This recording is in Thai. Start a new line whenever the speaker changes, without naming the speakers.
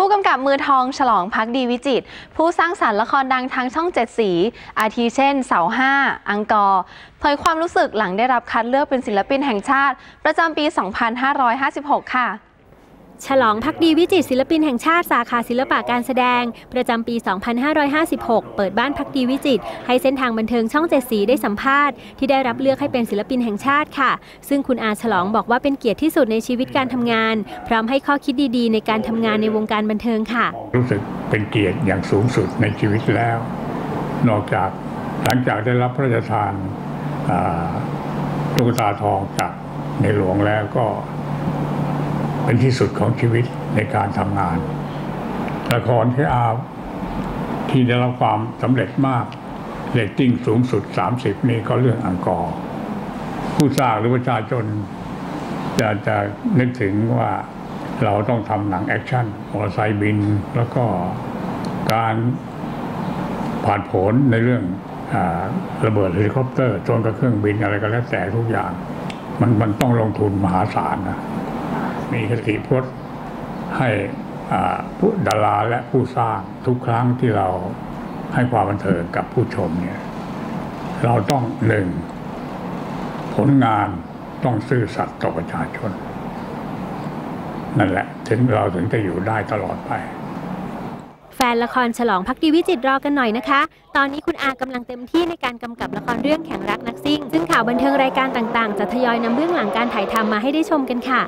ผู้กำกับมือทองฉลองพักดีวิจิต ผู้สร้างสรรค์ละครดังทางช่องเจ็ดสี อาทิเช่น เสาห้า อังกอร์เผยความรู้สึกหลังได้รับคัดเลือกเป็นศิลปินแห่งชาติ ประจำปี 2556 ค่ะ
ฉลองพักดีวิจิตศิลปินแห่งชาติสาขาศิลปะการแสดง ประจำปี 2556 เปิดบ้านพักดีวิจิตให้เส้นทางบันเทิงช่องเจ็ดสีได้สัมภาษณ์ที่ได้รับเลือกให้เป็นศิลปินแห่งชาติค่ะ ซึ่งคุณอาฉลองบอกว่าเป็นเกียรติที่สุดในชีวิตการทำงาน พร้อมให้ข้อคิดดีๆ ในการทำงานในวงการบันเทิงค่ะ
รู้สึกเป็นเกียรติอย่างสูงสุดในชีวิตแล้ว นอกจากหลังจากได้รับพระราชทานอ่าลูกตาทองจากในหลวงแล้วก็ เป็นที่สุดของชีวิตในการทำงาน ละครที่อาที่ได้รับความสำเร็จมากเรตติ้งสูงสุด 30 นี่ก็เรื่องอังกอร์ผู้สร้างหรือประชาชนจะจะนึกถึงว่าเราต้องทำหนังแอคชั่นมอเตอร์ไซค์บิน แล้วก็การผ่านผลในเรื่องอระเบิดเฮลิคอปเตอร์ชนกับเครื่องบินอะไรก็แล้วแต่ทุกอย่าง มันมันต้องลงทุนมหาศาลนะ มีคติพจน์ให้ผู้ดาราและผู้สร้างทุกครั้งที่เราให้ความบันเทิงกับผู้ชมเนี่ย เราต้องหนึ่งผลงานต้องซื่อสัตย์ต่อประชาชน นั่นแหละ ถึงเราถึงจะอยู่ได้ตลอดไป
แฟนละครฉลองพักดีวิจิตรรอกันหน่อยนะคะ ตอนนี้คุณอากำลังเต็มที่ในการกำกับละครเรื่องแข่งรักนักซิ่ง ซึ่งข่าวบันเทิงรายการต่างๆ จะทยอยนำเบื้องหลังการถ่ายทำมาให้ได้ชมกันค่ะ